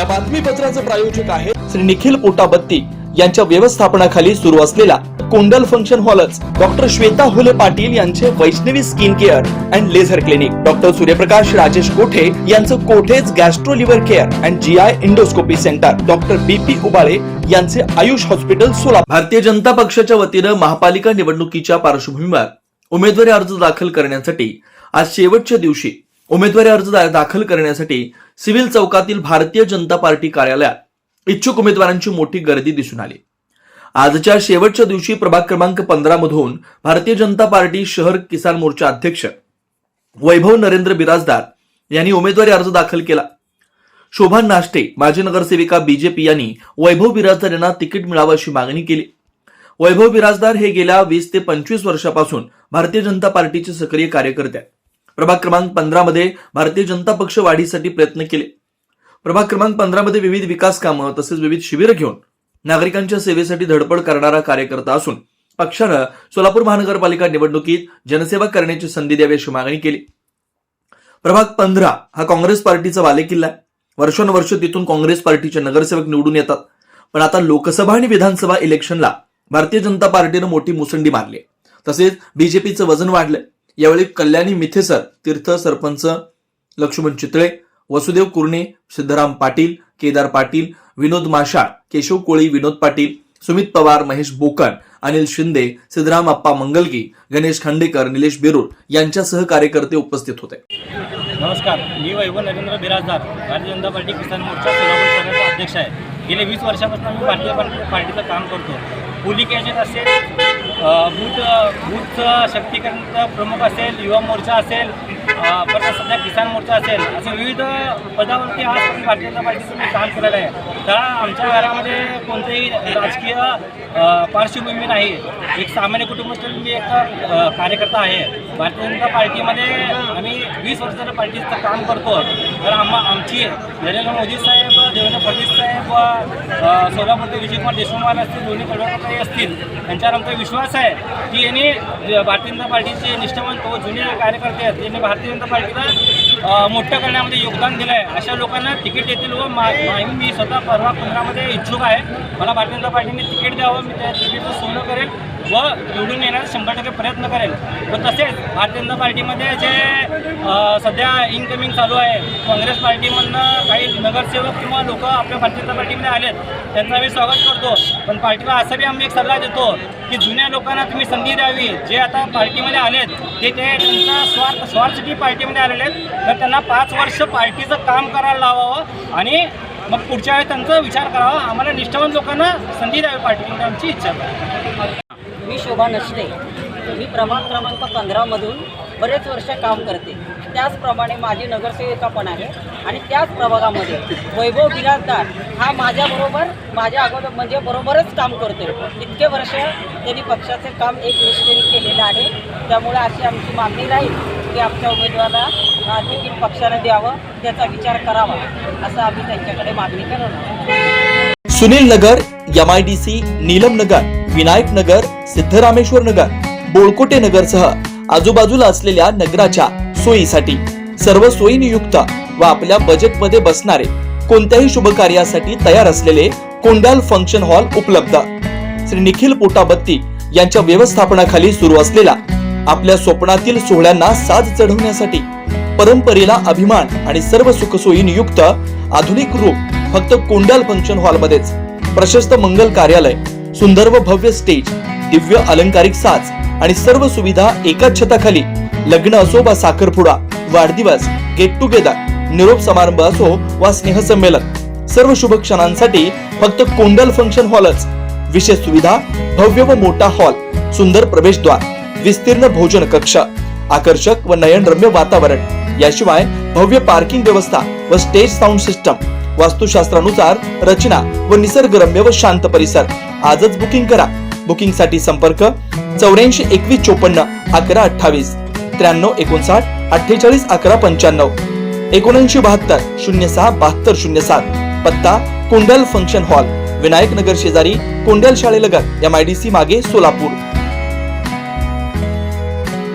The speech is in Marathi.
या बातमीपत्राचं प्रायोजक आहे श्री निखिल पोटाबत्ती यांच्या व्यवस्थापनाखाली सुरू असलेला कोंडल फंक्शन हॉलच डॉक्टर श्वेता हुले पाटील यांचे Vaishnavi skin care and laser clinic. Doctor Suryaprakash Rajesh Kothe यांचं कोठेज gastro liver care and G I endoscopy centre. Doctor B P Ubale यांचे आयुष हॉस्पिटल सोलापूर. भारतीय जनता पक्षाच्या वतीनं महापालिका निवडणुकीच्या पार्श्वभूमीवर उमेदवारी अर्ज दाखल करण्यासाठी आज शेवटच्या दिवशी उमेदवारी अर्ज दाखल करण्यासाठी सिव्हिल चौकातील भारतीय जनता पार्टी कार्यालयात इच्छुक उमेदवारांची मोठी गर्दी दिसून आली. आजच्या शेवटच्या दिवशी प्रभाग क्रमांक पंधरा मधून भारतीय जनता पार्टी शहर किसान मोर्चा अध्यक्ष वैभव नरेंद्र बिराजदार यांनी उमेदवारी अर्ज दाखल केला. शोभा नाष्टे माजी नगरसेविका बीजेपी यांनी वैभव बिराजदार यांना तिकीट मिळावं अशी मागणी केली. वैभव बिराजदार हे गेल्या वीस ते पंचवीस वर्षापासून भारतीय जनता पार्टीचे सक्रिय कार्यकर्ते आहेत. प्रभाग क्रमांक पंधरामध्ये भारतीय जनता पक्ष वाढीसाठी प्रयत्न केले. प्रभाग क्रमांक पंधरामध्ये विविध विकास कामं तसेच विविध शिबिरं घेऊन नागरिकांच्या सेवेसाठी धडपड करणारा कार्यकर्ता असून पक्षानं सोलापूर महानगरपालिका निवडणुकीत जनसेवा करण्याची संधी द्यावी अशी मागणी केली. प्रभाग पंधरा हा काँग्रेस पार्टीचा बालेकिल्ला आहे. वर्षानुवर्ष तिथून काँग्रेस पार्टीचे नगरसेवक निवडून येतात. पण आता लोकसभा आणि विधानसभा इलेक्शनला भारतीय जनता पार्टीनं मोठी मुसंडी मारली तसेच बीजेपीचं वजन वाढलंय. यावेळी कल्याणी मिथेसर तीर्थ सरपंच लक्ष्मण चितळे वसुदेव कुर्णे सिद्धराम पाटील केदार पाटील विनोद माशाळ केशव कोळी विनोद पाटील सुमित पवार महेश बोकन अनिल शिंदे सिद्धराम अप्पा मंगलगी गणेश खांडेकर निलेश बेरूर यांच्यासह कार्यकर्ते उपस्थित होते. नमस्कार मी वैभव नरेंद्र बिराजदार भारतीय जनता पार्टी किसान मोर्चा सोलापूर शहराचा अध्यक्ष आहे. गेले वीस वर्षापासून मी भारतीय पार्टीचं काम करतो. पोलिंग एजंट असेल बूथ बूथ शक्तीकरणाचा प्रमुख असेल युवा मोर्चा असेल परत सध्या किसान मोर्चा असेल असे विविध पदावरती आज भारतीय जनता पार्टीचं काम केलेलं आहे. तर आमच्या घरामध्ये कोणतेही राजकीय पार्श्वभूमी नाही. एक सामान्य कुटुंबातील मी एक कार्यकर्ता आहे. भारतीय जनता पार्टीमध्ये आम्ही वीस वर्षाच्या पार्टीचं काम करतो. तर आम्हा आमची नरेंद्र मोदी साहेब देवेंद्र फडणवीस साहेब व सोलापूरचे विजयकुमार देशमुख असतील दोन्ही कडवळकर असतील त्यांच्यावर आमचा विश्वास आहे. की यांनी भारतीय जनता पार्टीचे निष्ठावंत व जुने कार्यकर्ते आहेत यांनी भारतीय जनता पार्टीला मोठं करण्यामध्ये योगदान दिलं आहे. अशा लोकांना तिकीट देतील व मा- मी स्वतः परवा पंधरामध्ये इच्छुक आहे. मला भारतीय जनता पार्टीने तिकीट द्यावं. मी त्या तिकीटचं सोनं करेल. व निवडून येण्याचा शंभर टक्के प्रयत्न करेल. व तसेच भारतीय जनता पार्टीमध्ये जे सध्या इनकमिंग चालू आहे काँग्रेस पार्टीमधनं काही नगरसेवक किंवा लोक आपल्या भारतीय जनता पार्टीमध्ये आलेत त्यांचं आम्ही स्वागत करतो. पण पार्टीला असा बी आम्ही एक सल्ला देतो की जुन्या लोकांना तुम्ही संधी द्यावी. जे आता पार्टीमध्ये आलेत ते ते त्यांचा स्वार्थ स्वार्थसाठी पार्टीमध्ये आलेले आहेत. तर त्यांना पाच वर्ष पार्टीचं काम करायला लावावं आणि मग पुढच्या वेळी त्यांचा विचार करावा. आम्हाला निष्ठावान लोकांना संधी द्यावी पार्टीमध्ये आमची इच्छा आहे. शोभा नसते मी प्रभाग क्रमांक पंधरामधून बरेच वर्ष काम करते. त्याचप्रमाणे माझी नगरसेविका पण आहे. आणि त्याच प्रभागामध्ये वैभव बिराजदार हा माझ्याबरोबर माझ्या अगोदर म्हणजे बरोबरच काम करतो इतके वर्ष त्यांनी पक्षाचे काम एक निष्ठेने केलेलं आहे. त्यामुळे अशी आमची मागणी राहील की आमच्या उमेदवाराला अ, तिकीट पक्षानं द्यावं त्याचा विचार करावा असं आम्ही त्यांच्याकडे मागणी करणार सुनील नगर एमआयडीसी नीलम नगर विनायक नगर सिद्धरामेश्वर नगर बोळकोटे नगरसह आजूबाजूला असलेल्या नगराच्या सोयीसाठी सर्व सोयीनियुक्त व आपल्या बजेटमध्ये बसणारे कोणत्याही शुभ कार्यासाठी तयार असलेले कोंडाल फंक्शन हॉल उपलब्ध. श्री निखिल पोटाबत्ती यांच्या व्यवस्थापनाखाली सुरू असलेला आपल्या स्वप्नातील सोहळ्यांना साज चढवण्यासाठी परंपरेला अभिमान आणि सर्व सुखसोयी युक्त आधुनिक रूप फक्त कोंडाल फंक्शन हॉलमध्येच प्रशस्त मंगल कार्यालय सुंदर व भव्य स्टेज दिव्य अलंकारिक साज आणि सर्व सुविधा एकाच छताखाली. लग्न असो वा साखरपुडा वाढदिवस गेट टुगेदर निरोप समारंभ असो वा स्नेहसंमेलन सर्व शुभ क्षणांसाठी फक्त कोंडल फंक्शन हॉलच विशेष सुविधा भव्य व मोठा हॉल सुंदर प्रवेशद्वार विस्तीर्ण भोजन कक्ष आकर्षक व नयनरम्य वातावरण. याशिवाय भव्य पार्किंग व्यवस्था व स्टेज साऊंड सिस्टम वास्तुशास्त्रानुसार रचना व निसर्गरम्य व शांत परिसर. आजच बुकिंग करा. बुकिंगसाठी संपर्क चौऱ्याऐंशी एकवीस चोपन्न अकरा अठ्ठावीस त्र्याण्णव एकोणसाठ अठ्ठेचाळीस अकरा पंच्याण्णव एकोणऐंशी बहात्तर शून्य सहा बहात्तर शून्य सात. पत्ता कोंडल फंक्शन हॉल विनायक नगर शेजारी कोंडल शाळेलगत एम आय डी सी मागे सोलापूर.